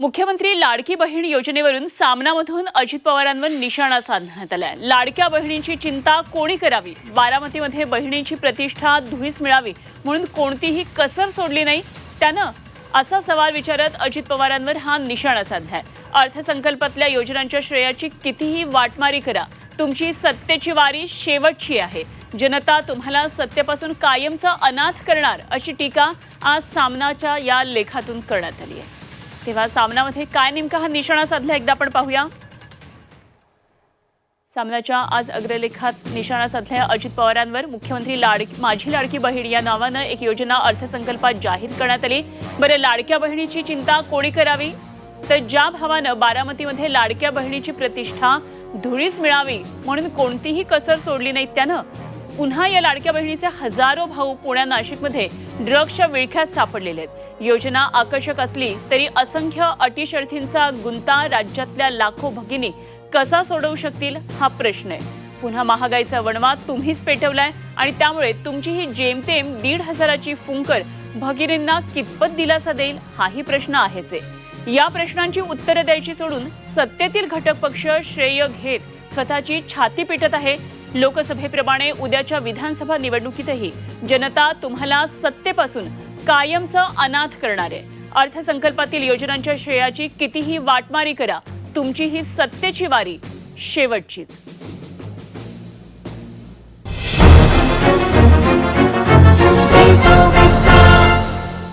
मुख्यमंत्री लाडकी बहीण योजनेवरून सामनामधून अजित पवारांवर निशाणा साधण्यात आलाय. लाडक्या बहिणींची चिंता कोणी करावी? बारामतीमध्ये बहिणींची प्रतिष्ठा धुळीस मिळावी म्हणून कोणतीही कसर सोडली नाही? त्यानं असा सवाल विचारत अजित पवारांवर हा निशाणा साधलाय. अर्थसंकल्पातल्या योजनांच्या श्रेयाची कितीही वाटमारी करा तुमची सत्तेची वारी शेवटची आहे. जनता तुम्हाला सत्तेपासून कायमचं अनाथ करणार अशी टीका आज सामनाच्या या लेखातून करण्यात आली आहे. तेव्हा सामनामध्ये काय नेमका हा निशाणा साधला एकदा आपण पाहूया. सामनाच्या आज अग्रलेखात निशाणा साधल्या अजित पवारांवर. मुख्यमंत्री लाडकी माझी लाडकी बहीण या नावानं एक योजना अर्थसंकल्पात जाहीर करण्यात आली. बरं लाडक्या बहिणीची चिंता कोणी करावी? तर ज्या भावानं बारामतीमध्ये लाडक्या बहिणीची प्रतिष्ठा धुळीस मिळावी म्हणून कोणतीही कसर सोडली नाही त्यानं पुन्हा या लाडक्या बहिणीचे हजारो भाऊ पुण्या नाशिकमध्ये ड्रग्सच्या विळख्यात सापडलेले आहेत. योजना आकर्षक असली तरी असंख्य अटीशर्थींचा गुंता राज्यातल्या लाखो भगिनी कसा सोडवू शकतील हा प्रश्न आहे. पुन्हा महागाईचा वणवा तुम्हीच पेटवलाय आणि त्यामुळे तुमची ही जेमतेम दीड हजाराची फुंकर भगिनींना कितपत दिलासा देईल हाही प्रश्न आहेच आहे. या प्रश्नांची उत्तरं द्यायची सोडून सत्तेतील घटक पक्ष श्रेय घेत स्वतःची छाती पिटत आहे. लोकसभेप्रमाणे उद्याच्या विधानसभा निवडणुकीतही जनता तुम्हाला सत्तेपासून कायमचं अनाथ करणार. आहे अर्थसंकल्पातील योजनांच्या श्रेयाची कितीही वाटमारी करा तुमची ही सत्तेची वारी शेवटचीच.